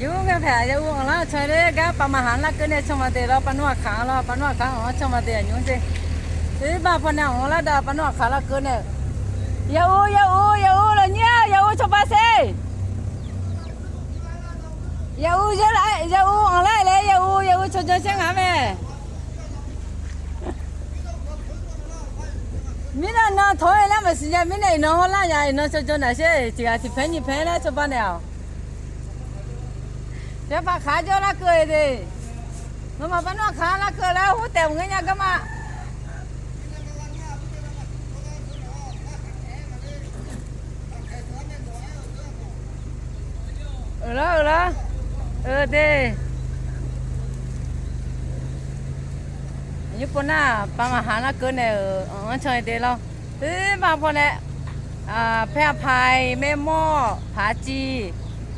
yuga pha ya u la cha de ga pa ma han la ke ne chama de la pa no kha la pa no kha ho chama ba pa na ho la da pa no kha la ke ne ya u ya u ya u la nya ya u cho ba se ya u ya la ya u on la le cho cho chang ha me mina na thoi la ma si ya mina no ho la ya no cho cho na se ti ga ti phen ni phen la cho ba જેપા ખાજો લાખ દે મમ્મા પનો ખા લાખ લાવ હું તે હું ગમા Ula ula. งี้ยก็มาเออแล้วเออเดยุปน่าปังอาหาลรเกินเนี่ยอ๋อเฉยเดียวเออมาพอเนี่ยอ่าแพร่ภัยแม่หม้อผาจี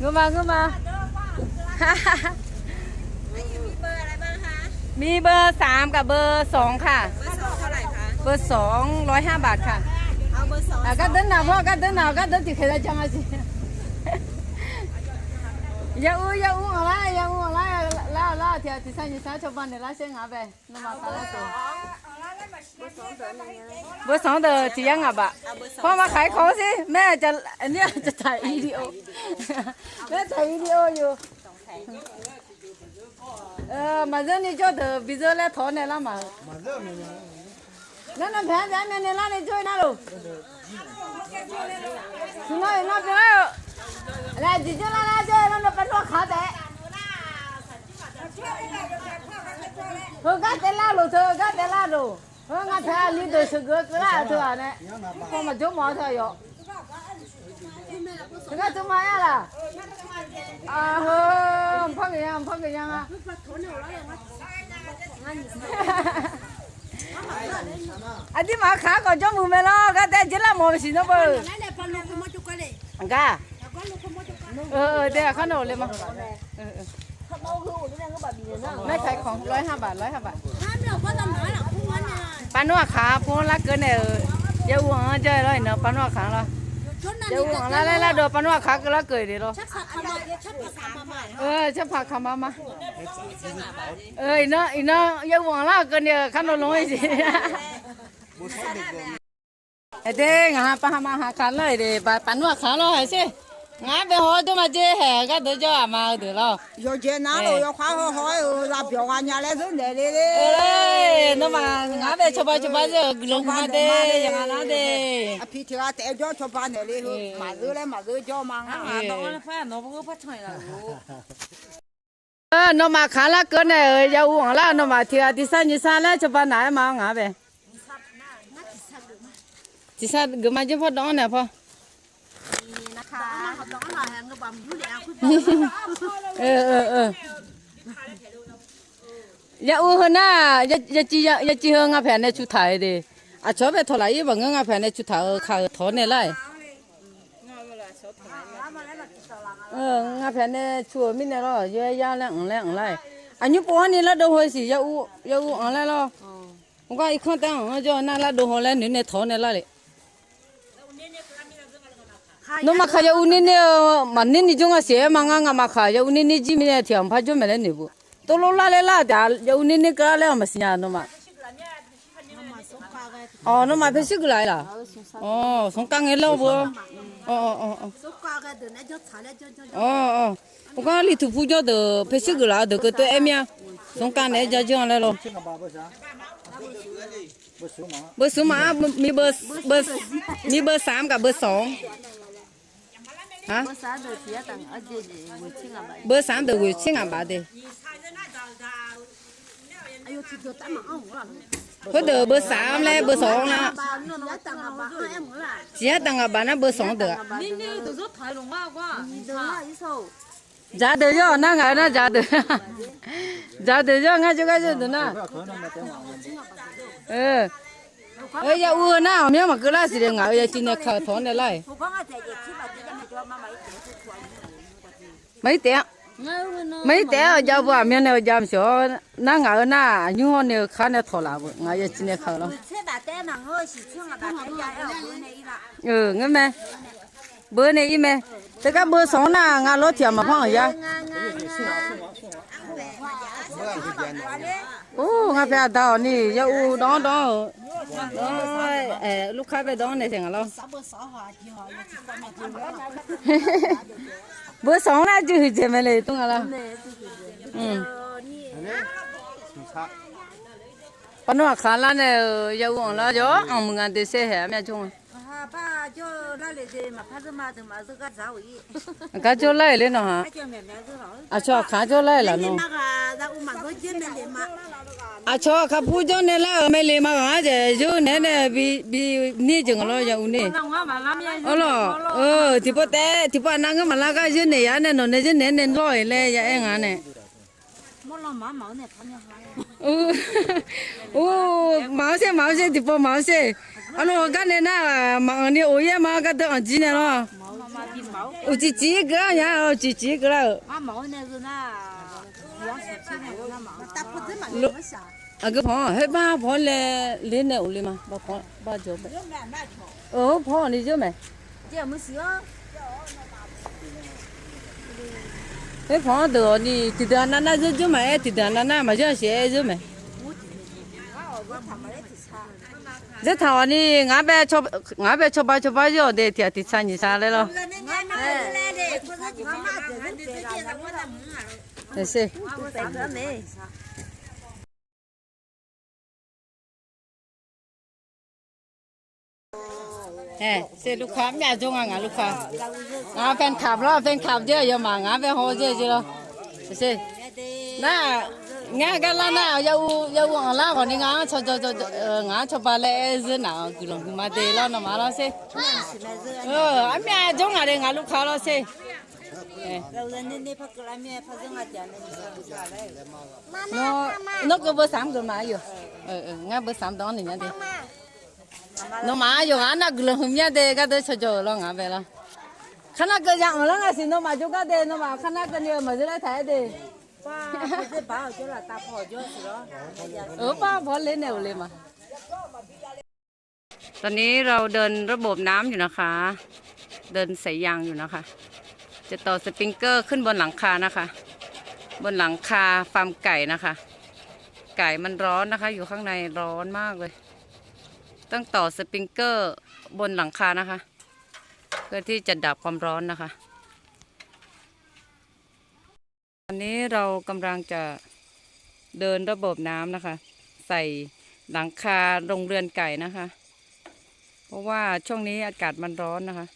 งืมางืมา มีเบอร์อะไรบ้างคะ มีเบอร์สามกับเบอร์สองค่ะ เบอร์สองเท่าไหร่คะ เบอร์สองร้อยห้าบาทค่ะเอาเบอร์สองอะก็เดินหนาพ่อก็เดินหนาก็เดินติดใครจะจำมาสิอย่าอู้อย่าอู้อะไรอย่าอู้อะไรล่าล่าเที่ยวที่สันยิสาชาวบ้านเนี่ยล่าเสียงอะเบ้นมาคาราตัว bữa sáng giờ chị ăn à bà không mà khai khó gì mẹ จะเนี่ยจะถ่ายวิดีโอแม่ถ่ายวิดีโออยู่เออมาเรื่องนี้จะเดบิเซอร์แล้วถอนเนี่ยละมานั่นน่ะแพนแพนเนี่ยละเนี่ยช่วยนะลูกถึงแล้วนะเพื่อนแล้วจีจ้าละนะเจ้านั่นเป็นตัวขาแต่เธอก็เตล่าลูกเธอก็เตล่าลูก 我刚才里头是个个那头啊呢，我们就毛头有。这个怎么样了？啊呵，胖个样，胖个样啊！啊，你妈看过叫木没了，刚才进来毛线了不？嘎，เออเออเดี๋ยวขนมเลยมาเออเออไม่ขายของร้อยห้าบาทร้อยห้าบาทป านัวขาพวกละเกินเนี่ยเจ้าหังเจ้าเลยเนาะปานัวขาเราเจ้าหัวล้วะละโดนปนัวขาก็ละเกิดเดี๋ยวเออเชับผักขามามาเอออีนาะอีนาะเย้าหัวละเกินเนี่ยขันนลงไอ้สิเด้งหาปลามาหาขันเลยเดี๋ยวปนัวขาเราไอ้สิ 俺别好多嘛，这还俺都叫俺妈得了。要钱拿了，要花好好，拿表俺家来送来的嘞。哎，那嘛，俺别吃吧吃吧，这龙花的，俺那的。啊，皮条啊，带脚吃吧那里，马肉嘞，马肉叫嘛，俺到俺饭，那不够不成了。ờ nó mà khá là cỡ này giờ uống là nó mà thì thì sao như sao là cho bà nãy mà ngã về? Chỉ sao cái mà? Chứ phải đó nè phải ล้วจะไปไหนมาหาไปที่สันก็มาจะพอดองเนี่ยพอเออเออเอออย่าอู้หน้าอย่าอย่าจีอย่าอย่าจีเฮงาแผ่นในชุดไทยดิอะชอบไปถลายบ่เงงาแผ่นในชุดไทยเออขาถอนในไล่เอองาแผ่นในชัวมิเนี่ยล่ะเยอะยาแล้วอังแล้วอังไล่อันนี้ปอนี่ละโดหอยสิอย่าอู้อย่าอู้อังไล่ล่ะผมก็อีกคนตั้งอ๋อจอนั่นละโดหอยแล้วนี่เนี่ยถอนในไล่เลย nó mà khai ra u nè, mà nên đi chung à xe mà ngang ngang mà khai ra u nên đi chỉ mình thì không phải cho mình nên bộ, tôi lo la lên la đã u nên đi cái là mà xin nó mà ờ nó mà phải xích lại là ờ sống căng hết lâu bu ờ ờ ờ ờ sáu bơ 啊？没上头回去俺爸的。后头没上来，没上了。今天等俺爸那没上头。giá được cho nó ngài nó giá được giá được cho ngay chỗ cái chỗ đó ừ ơi ya u na hôm nay mà cứ la gì đấy ngài ya chín này khờ thốn này lại mấy tiếng mấy tiếng giờ vừa miền nào giờ xíu na ngã na như họ nếu khá nè thọ là ngã giờ chỉ nè khá lắm ừ nghe mẹ bữa nay mẹ tất cả bữa sáng na ngã lót thiệt mà phong rồi ya 请啊，把大家要回来一啦。 เอองั้นไหมเบอร์นี่อีไหมแต่ก็เบอร์สองน่ะงานรถเทียมมาพ่อยาโอ้งาเปียดาวนี่ยาอูดองดองดองเออลูกค้าไปดองเนี่ยเสียงอะไรเบอร์สองน่ะจืดเจมเลยตรงอะไรอืมปนว่าขาลาเนี่ยยาอูอ่ะละจ้ะอ่ะมึงกันเดซ่เหรอแม่จง 啊，爸 叫那里的嘛，盘子嘛，他妈是个啥味？感觉来了呢哈。啊，瞧，感觉来了呢。啊，瞧，他不叫你来，没来嘛，俺这就奶奶比比你这个老家呢。哦了，哦，提不带，提不那个嘛那个就那样呢，那就奶奶老嘞也爱俺呢。我老毛毛呢，他们还。哦，哦，毛些毛些，提不毛些。ano gane na ma ni oye ma ga de ji ne lo o ji nó ga ya o cái ji ga lo cái mo ne zu na à cái phong hết ba phong lẹ lên nè ôi mà ba phong ba chỗ mày ờ phò đi chỗ mày giờ mới sửa cái phong đồ đi thì đàn na na chỗ mày thì đàn na na mà chỗ xe chỗ mày 이제 다원이 ngabe cho ngabe cho ba cho ba yo de ti ti san ni sa le lo. 네. 네. 네, 세 루카 몇 종아 가 루 카. 아, 팬 탑로 팬 탑제 요 망아 배 호제 지 로. 세. 나 ngã cái lá nào, dâu dâu ở lá còn đi ngã, cho cho cho ờ, ngã cho bà lẹ dưa nào cứ lòng mà tê lo nó mà lo xe ờ anh mẹ chúng là đây ngã lúc khó lo xe nó nó có bữa sáng rồi mà rồi ờ, ờ ngã bữa sáng đó này nhá đi. Nó mà rồi ngã, nó cứ lòng nhá đi, cái đó cho cho lo ngã về lo. Khăn nó cứ dạng nó ngã xin nó mà chúng cái đây nó mà khăn nó cái nhiều mà dưới đây thấy đi. เอตอนป้าพอเล่นแนวเลยมาตอนนี้เราเดินระบบน้ำอยู่นะคะ เดินสายยางอยู่นะคะ จะต่อสปริงเกอร์ขึ้นบนหลังคานะคะ บนหลังคาฟาร์มไก่นะคะ ไก่มันร้อนนะคะ อยู่ข้างในร้อนมากเลย ต้องต่อสปริงเกอร์บนหลังคานะคะ เพื่อที่จะดับความร้อนนะคะ อนนี้เรากำลังจะเดินระบบน้ำนะคะ ใส่หลังคาโรงเรือนไก่นะคะ เพราะว่าช่วงนี้อากาศมันร้อนนะคะ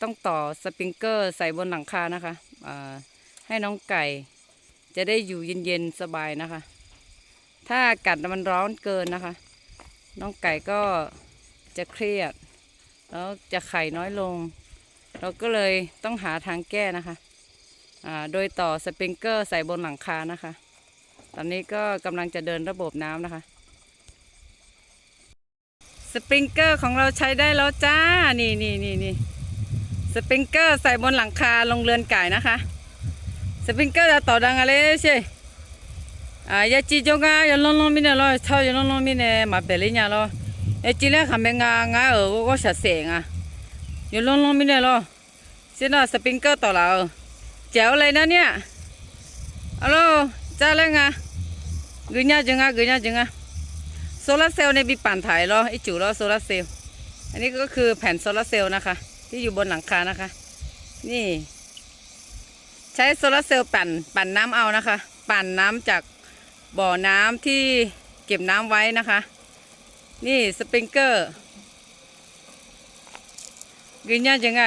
ต้องต่อสปริงเกอร์ใส่บนหลังคานะคะให้น้องไก่จะได้อยู่เย็นๆสบายนะคะ ถ้าอากาศมันร้อนเกินนะคะ น้องไก่ก็จะเครียด แล้วจะไข่น้อยลง เราก็เลยต้องหาทางแก้นะคะ โดยต่อสปริงเกอร์ใส่บนหลังคานะคะ ตอนนี้ก็กำลังจะเดินระบบน้ำนะคะ สปริงเกอร์ของเราใช้ได้แล้วจ้า นี่นี่นี่นี่สปริงเกอร์ใส่บนหลังคาลงเรือนไก่นะคะ สปริงเกอร์จะต่อดังอะไรใช่อ่ายาจีจงกายาลงลงมินเนาะเท่ายาลงลงมินเนมาเปลี่ยนเนาะยาจีเล่ขำเป็นงางาเออก็เสียงอะยาลงลงมินเนาะเสียนะสปริงเกอร์ต่อแล้ว แจ๋วเลยนะเนี่ยฮัลโหลจ้าเลยไงกึ่งยังจังอะกึ่งยังจังอะโซลาร์เซลล์ในมีปั่นถ่ายรอไอจู่เรอโซลาร์เซลล์อันนี้ก็คือแผ่นโซลาร์เซลล์นะคะ ที่อยู่บนหลังคานะคะ นี่ ใช้โซลาร์เซลล์ปั่นปั่นน้ำเอานะคะ ปั่นน้ำจากบ่อน้ำที่เก็บน้ำไว้นะคะ นี่สปริงเกอร์กึ่งยังจังไง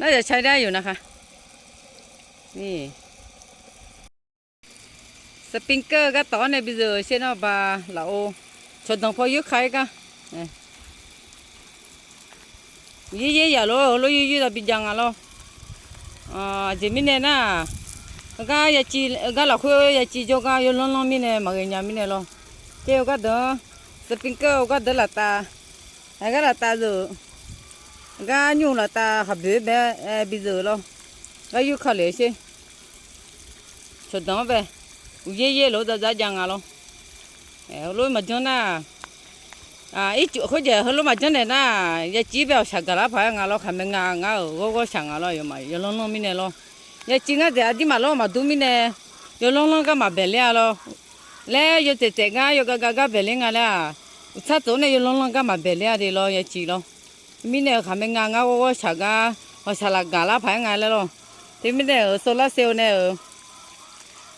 น่าจะใช้ได้อยู่นะคะ นี่สสปริงเกอร์ก็ต่อในบิเซอร์เช่นว่าบาเราชนต้องพอยุคใครก็ยี่ยี่อย่าโลโลยี่ยี่เราบิจังอะโลอ่าเจมินเนี่ยนะก็อย่าจีก็เราคุยอย่าจีจก็ยลงลงมิเนี่ยมาเงี้ยมิเนี่ยโลเจ้าก็เด้อสปริงเกอร์ก็เด้อละตาไอ้ก็ละตาจูก็ยุ่งละตาขับเบี้ยเบี้ยบิเซอร์โลก็ยุคเขาเลยสิช ดต้องไปเย่เย่เราจะจะยังอะเราเออเรามาจังนะอ่าอีจุเขาจะเขาเรามาจังเนี่ยนะยาจีบเอาสักการะพายงาเราขมันงางาเราก็สั่งเราอยู่มาอยู่ลงลงมิเนี่ยเรายาจีงาเดี๋ยว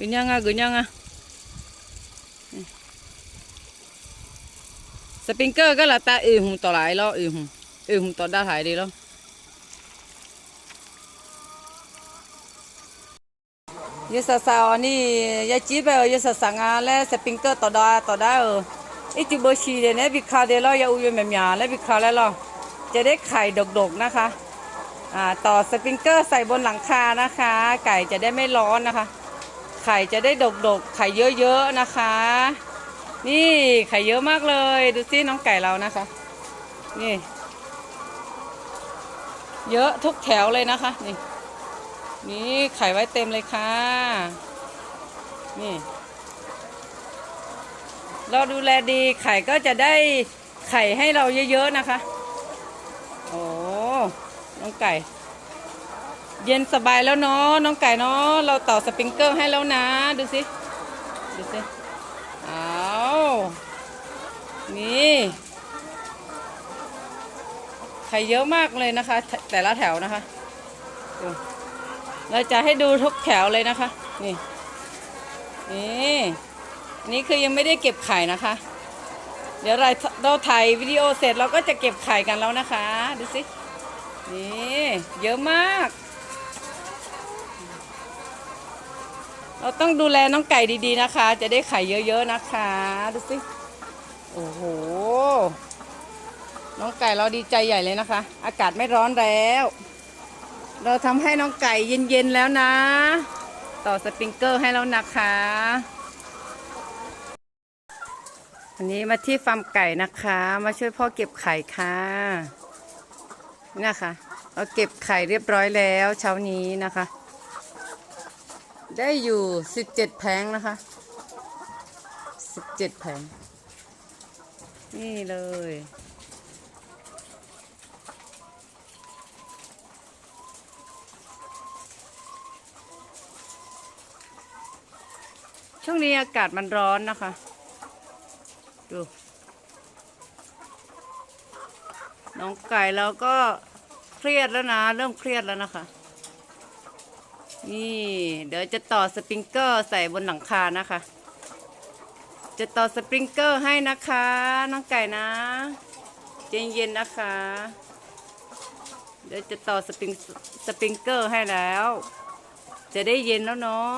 Ganyan nga, ganyan nga. Sa pinker cái là ta yêu hùng tỏ lại lo, yêu hùng, yêu hùng tỏ đa thải đi lo. Giờ sao sao ni, giờ chỉ bây giờ sao sáng à, lẽ sa pinker tỏ đa tỏ đa ở. ít chữ bơ xì để nè bị khao để lo, giờ uyu mềm nhà, lẽ bị khao lẽ lo. จะได้ไข่ดกๆนะคะ อ่า ต่อสปริงเกอร์ใส่บนหลังคานะคะ ไก่จะได้ไม่ร้อนนะคะ ไข่จะได้ดกๆ ไข่เยอะๆนะคะ นี่ไข่เยอะมากเลย ดูสิน้องไก่เรานะคะ นี่ เยอะทุกแถวเลยนะคะ นี่ นี่ไข่ไว้เต็มเลยค่ะ นี่ เราดูแลดีไข่ก็จะได้ไข่ให้เราเยอะๆนะคะ โอ้ น้องไก่ เย็นสบายแล้วเนาะน้องไก่เนาะเราต่อสปริงเกอร์ให้แล้วนะ ดูสิ ดูสิอ้าวนี่ไข่เยอะมากเลยนะคะ แต่ละแถวนะคะดูเราจะให้ดูทุกแถวเลยนะคะ นี่ นี่อันนี่คือยังไม่ได้เก็บไข่นะคะ เดี๋ยวเราเราถ่ายวิดีโอเสร็จเราก็จะเก็บไข่กันแล้วนะคะ ดูสิ นี่ เยอะมาก เราต้องดูแลน้องไก่ดีๆนะคะ จะได้ไข่เยอะๆนะคะ ดูสิ โอ้โห น้องไก่เราดีใจใหญ่เลยนะคะ อากาศไม่ร้อนแล้ว เราทำให้น้องไก่เย็นๆแล้วนะ ต่อสปริงเกอร์ให้แล้วนะคะอันนี้มาที่ฟาร์มไก่นะคะ มาช่วยพ่อเก็บไข่ค่ะนี่นะคะ เราเก็บไข่เรียบร้อยแล้วเช้านี้นะคะ ได้อยู่สิบเจ็ดแผงนะคะสิบเจ็ดแผง นี่เลย ช่วงนี้อากาศมันร้อนนะคะ ดู น้องไก่เราก็เครียดแล้วนะ เริ่มเครียดแล้วนะคะ นี่เดี๋ยวจะต่อสปริงเกอร์ใส่บนหลังคานะคะ จะต่อสปริงเกอร์ให้นะคะน้องไก่นะเย็นๆนะคะ เดี๋ยวจะต่อสปริงสปริงเกอร์ให้แล้ว จะได้เย็นแล้วเนาะ